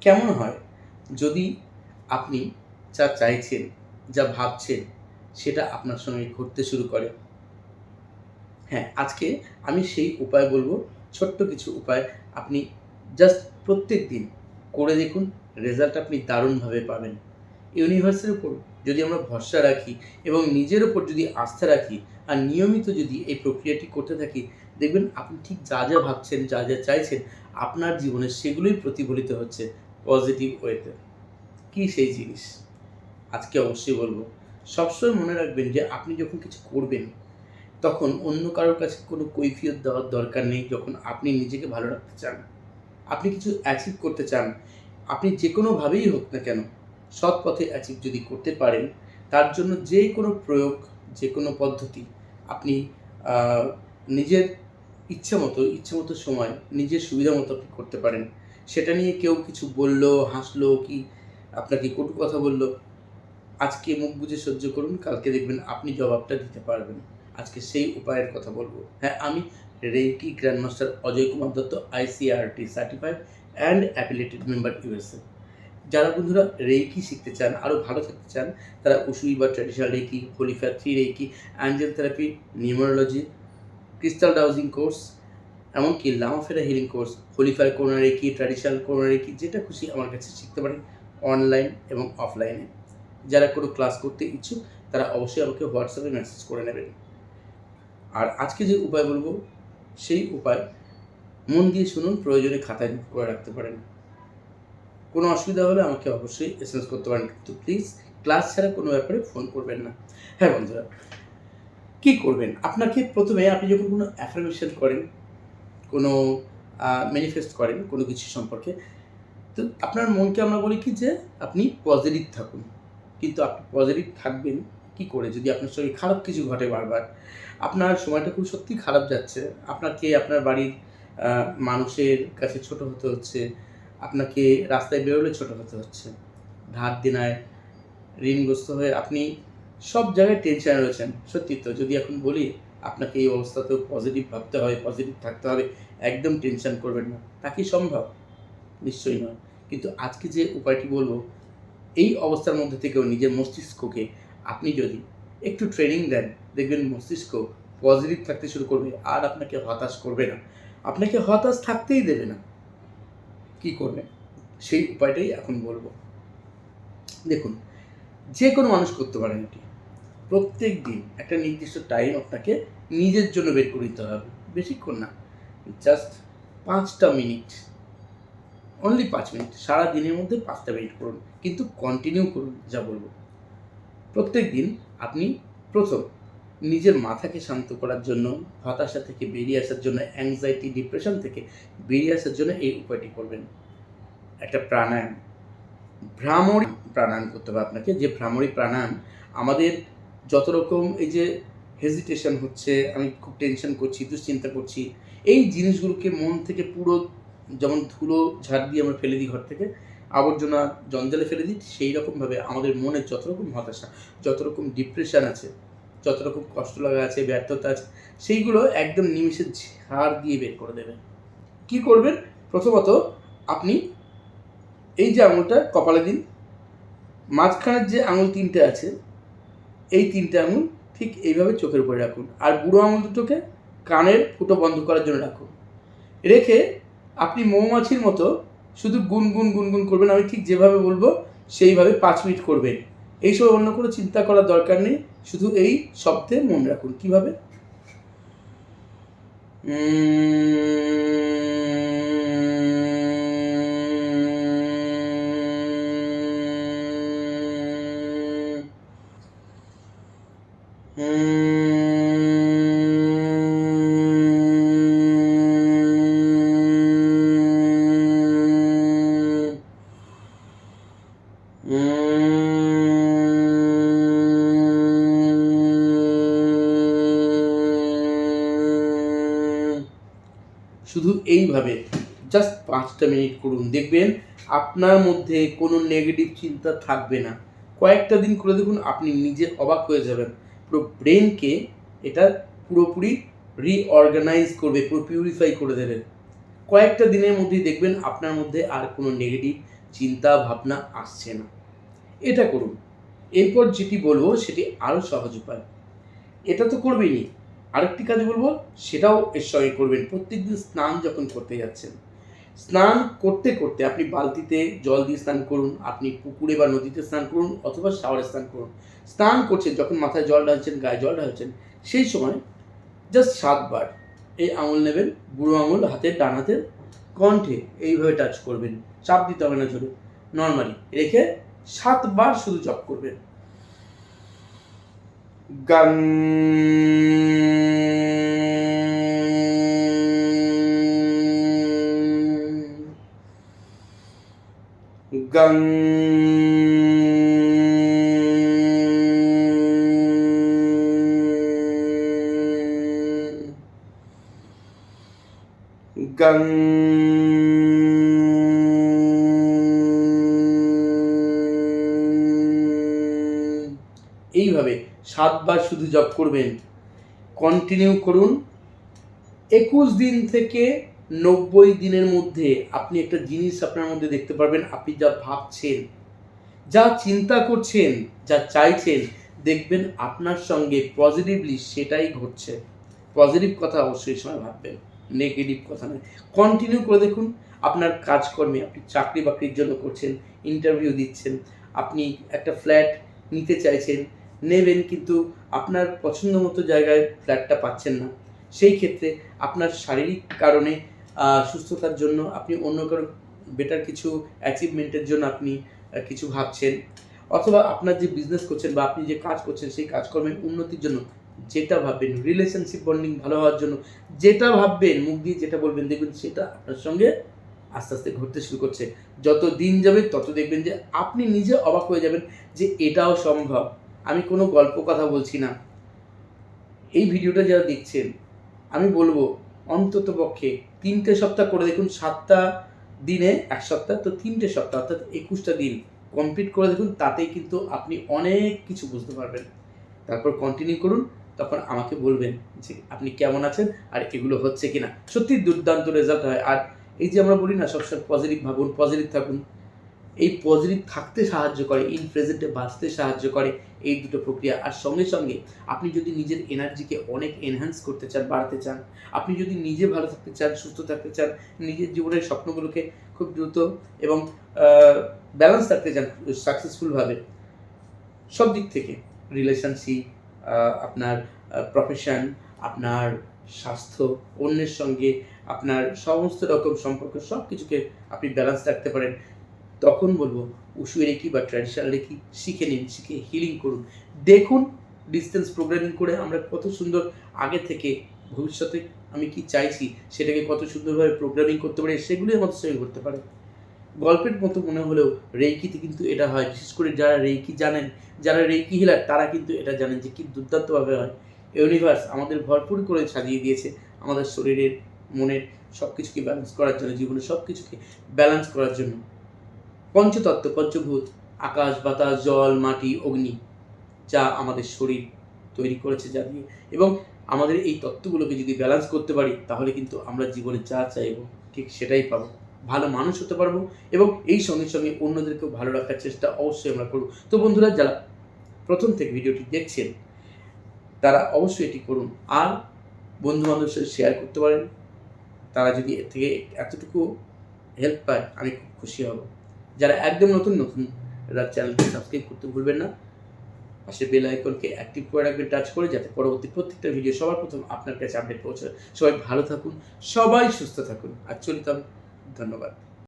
কেমন হয়? যদি আপনি যা চাইছেন, যা ভাবছেন, সেটা আপনার সঙ্গে ঘটতে শুরু করে। হ্যাঁ আজকে আমি সেই উপায় বলব, ছোট্ট কিছু উপায়। আপনি জাস্ট প্রত্যেক দিন করে দেখুন রেজাল্ট আপনি দারুণভাবে পাবেন। ইউনিভার্সের উপর যদি আমরা ভরসা রাখি এবং নিজের ওপর যদি আস্থা রাখি আর নিয়মিত যদি এই প্রক্রিয়াটি করতে থাকি, দেখবেন আপনি ঠিক যা যা ভাবছেন, যা যা চাইছেন, আপনার জীবনে সেগুলোই প্রতিফলিত হচ্ছে। পজিটিভ ওয়েতে কী সেই জিনিস? আজকে অবশ্যই বলব, সবসময় মনে রাখবেন যে আপনি যখন কিছু করবেন, তখন অন্য কারোর কাছে কোনো কৈফিয়ত দেওয়ার দরকার নেই যখন আপনি নিজেকে ভালো রাখতে চান। আপনি কিছু অ্যাচিভ করতে চান, আপনি যে কোনোভাবেই হোক না কেন, সৎ পথে অ্যাচিভ যদি করতে পারেন, তার জন্য যে কোনো প্রয়োগ, যে কোনো পদ্ধতি, আপনি নিজের ইচ্ছা মতো ইচ্ছা মতো সময়, নিজের সুবিধা মতো আপনি করতে পারেন। সেটা নিয়ে কেউ কিছু বলল, হাসলো কি? আপনাকে কটু কথা বলল। আজকে মুখ বুঝে সহ্য করুন, কালকে দেখবেন আপনি জবাবটা দিতে পারবেন। আজকে সেই উপায়ের কথা বলব। হ্যাঁ আমি reiki grandmaster Ajay Kumar Dutta ICRT certified and affiliated member USA যারা বন্ধুরা রেকি শিখতে চান আরও ভালো থাকতে চান, তারা উসুই বা traditional reiki holy fire three reiki angel therapy numerology crystal dowsing course এমনকি Lama Fera healing course holy fire corona কি ট্র্যাডিশনাল কোরোনা কি, যেটা খুশি আমার কাছে শিখতে পারেন অনলাইন এবং অফলাইনে যারা কোনো ক্লাস করতে ইচ্ছুক, তারা অবশ্যই আমাকে হোয়াটসঅ্যাপে মেসেজ করে নেবেন। আর আজকে যে উপায় বলব, সেই উপায় মন দিয়ে শুনুন, প্রয়োজনে খাতায় করে রাখতে পারেন। কোনো অসুবিধা হলে আমাকে অবশ্যই এসএমএস করতে পারেন, কিন্তু প্লিজ ক্লাস ছাড়া কোনো ব্যাপারে ফোন করবেন না। হ্যাঁ বন্ধুরা, কী করবেন? আপনাকে প্রথমে আপনি যখন কোনো অ্যাফার্মেশন করেন কোনো ম্যানিফেস্ট করেন কোনো কিছু সম্পর্কে। তো আপনার মনকে আমরা বলি কি যে, আপনি পজিটিভ থাকুন। কিন্তু আপনি পজিটিভ থাকবেন কি করে? যদি আপনার শরীর খারাপ কিছু ঘটে বারবার, আপনার সময়টা খুব সত্যি খারাপ যাচ্ছে। আপনাকে আপনার বাড়ির মানুষের কাছে ছোট হতে হচ্ছে, আপনাকে রাস্তায় বেরোলে ছোট হতে হচ্ছে। ধার দিনায় ঋণগ্রস্ত হয়ে আপনি সব জায়গায় টেনশনে রয়েছেন। সত্যি তো, যদি এখন বলি আপনাকে এই অবস্থাতেও পজিটিভ ভাবতে হবে পজিটিভ থাকতে হবে, একদম টেনশন করবেন না। তা কি সম্ভব? নিশ্চয়ই নয়। কিন্তু আজকে যে উপায়টি বলব, এই অবস্থার মধ্যে থেকেও নিজের মস্তিষ্ককে আপনি যদি একটু ট্রেনিং দেন, দেখবেন মস্তিষ্ক পজিটিভ থাকতে শুরু করবে, আর আপনাকে হতাশ করবে না। আপনাকে হতাশ থাকতেই দেবে না। কি করবেন? সেই উপায়টাই এখন বলব। দেখুন, যে কোনো মানুষ করতে পারেন এটি। প্রত্যেক দিন একটা নির্দিষ্ট টাইম আপনাকে নিজের জন্য বের করে দিতে হবে। বেশিক্ষণ না। জাস্ট পাঁচটা মিনিট অনলি পাঁচ মিনিট সারা দিনের মধ্যে পাঁচটা মিনিট করুন। কিন্তু কন্টিনিউ করুন, যা বলব। প্রত্যেক দিন আপনি প্রথম নিজের মাথাকে শান্ত করার জন্য, হতাশা থেকে বেরিয়ে আসার জন্য অ্যাংজাইটি ডিপ্রেশন থেকে বেরিয়ে আসার জন্য এই উপায়টি করবেন। একটা প্রাণায়াম। ভ্রামরী প্রাণায়াম করতে হবে আপনাকে। যে ভ্রামরী প্রাণায়াম আমাদের যত রকম এই যে হেজিটেশন হচ্ছে, আমি খুব টেনশন করছি, দুশ্চিন্তা করছি, এই জিনিসগুলোকে মন থেকে পুরো যেমন ধুলো ঝাড় দিয়ে আমরা ফেলে দিই ঘর থেকে, আবর্জনা জঞ্জালে ফেলে দিই, সেই রকমভাবে আমাদের মনে যত রকম হতাশা, যত রকম ডিপ্রেশন আছে, যত রকম কষ্ট লাগা আছে, ব্যর্থতা আছে, সেইগুলো একদম নিমিষে ঝাড় দিয়ে বের করে দেবেন কি করবেন? প্রথমত আপনি এই যে আঙুলটা কপালে দিন, মাঝখানের যে আঙুল তিনটে আছে এই তিনটে আঙুল ঠিক এইভাবে চোখের উপরে রাখুন। আর বুড়ো আঙুল দুটোকে কানের ফুটো বন্ধ করার জন্য রাখুন। রেখে আপনি মৌমাছির মতো শুধু গুনগুন গুনগুন করবেন, আমি ঠিক যেভাবে বলব সেইভাবে পাঁচ মিনিট করবেন। এই অন্য কোনো চিন্তা করার দরকার নেই, শুধু এই শব্দে মনে রাখুন। কীভাবে? শুধু এইভাবে জাস্ট পাঁচটা মিনিট করুন। দেখবেন আপনার মধ্যে কোনো নেগেটিভ চিন্তা থাকবে না। কয়েকটা দিন করে দেখুন, আপনি নিজে অবাক হয়ে যাবেন। পুরো ব্রেনকে এটা পুরোপুরি রিঅর্গানাইজ করবে, পুরো পিউরিফাই করে দেবে। কয়েকটা দিনের মধ্যেই দেখবেন আপনার মধ্যে আর কোনো নেগেটিভ চিন্তা ভাবনা আসছে না। এটা করুন। এরপর যেটি বলব, সেটি আরও সহজ উপায়। এটা তো করবেনই আরেকটি কাজ বলব, সেটাও এর সঙ্গে করবেন। প্রত্যেকদিন স্নান যখন করতে যাচ্ছেন স্নান করতে করতে আপনি বালতিতে জল দিয়ে স্নান করুন, আপনি পুকুরে বা নদীতে স্নান করুন অথবা শাওয়ারে স্নান করুন। স্নান করছেন, যখন মাথায় জল ঢালছেন, গায়ে জল ঢালছেন, সেই সময় জাস্ট সাতবার এই আঙুল নেবেন, বুড়ো আঙুল হাতের ডান হাতের কণ্ঠে এইভাবে টাচ করবেন। চাপ দিতে হবে না জোরে নর্মালি রেখে সাতবার শুধু জপ করবেন। গাং গাং গাং। এইভাবে সাতবার শুধু জপ করবেন। কন্টিনিউ করুন। একুশ দিন থেকে নব্বই দিনের মধ্যে আপনি একটা জিনিস আপনার মধ্যে দেখতে পারবেন, আপনি যা ভাবছেন, যা চিন্তা করছেন, যা চাইছেন, দেখবেন আপনার সঙ্গে পজিটিভলি সেটাই ঘটছে। পজিটিভ কথা অবশ্যই সময় ভাববেন নেগেটিভ কথা নয়। কন্টিনিউ করে দেখুন, আপনার কাজকর্মে আপনি চাকরি বাকরির জন্য করছেন ইন্টারভিউ দিচ্ছেন, আপনি একটা ফ্ল্যাট নিতে চাইছেন, নেবেন কিন্তু আপনার পছন্দ মতো জায়গায় ফ্ল্যাটটা পাচ্ছেন না। সেই ক্ষেত্রে আপনার শারীরিক কারণে সুস্থতার জন্য আপনি অন্য কারও বেটার কিছু অ্যাচিভমেন্টের জন্য আপনি কিছু ভাবছেন। অথবা আপনার যে বিজনেস করছেন বা আপনি যে কাজ করছেন, সেই কাজকর্মের উন্নতির জন্য যেটা ভাববেন রিলেশনশিপ বন্ডিং ভালো হওয়ার জন্য যেটা ভাববেন, মুখ দিয়ে যেটা বলবেন, দেখবেন সেটা আপনার সঙ্গে আস্তে আস্তে ঘটতে শুরু করছে। যত দিন যাবে, তত দেখবেন যে আপনি নিজে অবাক হয়ে যাবেন যে এটাও সম্ভব। আমি কোনো গল্প কথা বলছি না। এই ভিডিওটা যারা দেখছেন, আমি বলব অন্তত পক্ষে তিনটে সপ্তাহ করে দেখুন, সাতটা দিনে এক সপ্তাহ, তো তিনটে সপ্তাহ, অর্থাৎ একুশটা দিন কমপ্লিট করে দেখুন, তাতেই কিন্তু আপনি অনেক কিছু বুঝতে পারবেন। তারপর কন্টিনিউ করুন, তখন আমাকে বলবেন যে আপনি কেমন আছেন আর এগুলো হচ্ছে কি না সত্যি দুর্দান্ত রেজাল্ট হয়। আর এই যে আমরা বলি না, সবসময় পজিটিভ ভাবুন পজিটিভ থাকুন। এই পজিটিভ থাকতে সাহায্য করে ইন প্রেজেন্টে বাঁচতে সাহায্য করে এই দুটো প্রক্রিয়া। আর সঙ্গে সঙ্গে আপনি যদি নিজের এনার্জিকে অনেক এনহ্যান্স করতে চান, বাড়াতে চান, আপনি যদি নিজে ভালো থাকতে চান, সুস্থ থাকতে চান, নিজের জীবনের স্বপ্নগুলোকে খুব দ্রুত এবং ব্যালেন্স রাখতে চান সাকসেসফুলভাবে সব দিক থেকে রিলেশনশিপ আপনার প্রফেশন আপনার স্বাস্থ্য, অন্যের সঙ্গে আপনার সমস্ত রকম সম্পর্ক সব কিছুকে আপনি ব্যালেন্স রাখতে পারেন। তখন বলব উসু রেকি বা ট্র্যাডিশনাল রেকি শিখে নিন, শিখে হিলিং করুন। দেখুন ডিস্টেন্স প্রোগ্রামিং করে আমরা কত সুন্দর আগে থেকে ভবিষ্যতে আমি কি চাইছি, সেটাকে কত সুন্দরভাবে প্রোগ্রামিং করতে পারি, সেগুলোই আমাদের সঙ্গে করতে পারে। গল্পের মতো মনে হলেও রেইকিতে কিন্তু এটা হয়, বিশেষ করে যারা রেইকি জানেন, যারা রেইকি হিলার তারা কিন্তু এটা জানেন যে কি দুর্দান্তভাবে হয়। ইউনিভার্স আমাদের ভরপুর করে সাজিয়ে দিয়েছে, আমাদের শরীরের, মনের সব কিছুকে ব্যালেন্স করার জন্য, জীবনের সব কিছুকে ব্যালেন্স করার জন্য। পঞ্চতত্ত্ব, পঞ্চভূত, আকাশ, বাতাস, জল, মাটি, অগ্নি, যা আমাদের শরীর তৈরি করেছে যা দিয়ে। এবং আমাদের এই তত্ত্বগুলোকে যদি ব্যালেন্স করতে পারি, তাহলে কিন্তু আমরা জীবনে যা চাইব, ঠিক সেটাই পাবো। ভালো মানুষ হতে পারব এবং এই সঙ্গে সঙ্গে অন্যদেরকেও ভালো রাখার চেষ্টা অবশ্যই আমরা করব। তো বন্ধুরা, যারা প্রথম থেকে ভিডিওটি দেখছেন, তারা অবশ্যই এটি করুন। আর বন্ধু বান্ধবের সাথে শেয়ার করতে পারেন। তারা যদি এর থেকে এতটুকু হেল্প পায়, আমি খুব খুশি হব। যারা একদম নতুন নতুন চ্যানেলটি সাবস্ক্রাইব করতে ভুলবেন না। পাশে বেল আইকনকে অ্যাক্টিভ করে রাখবেন টাচ করে, যাতে পরবর্তী প্রত্যেকটা ভিডিও সবার প্রথম আপনার কাছে আপডেট পৌঁছায়। সবাই ভালো থাকুন, সবাই সুস্থ থাকুন। আর চলিতাম ধন্যবাদ।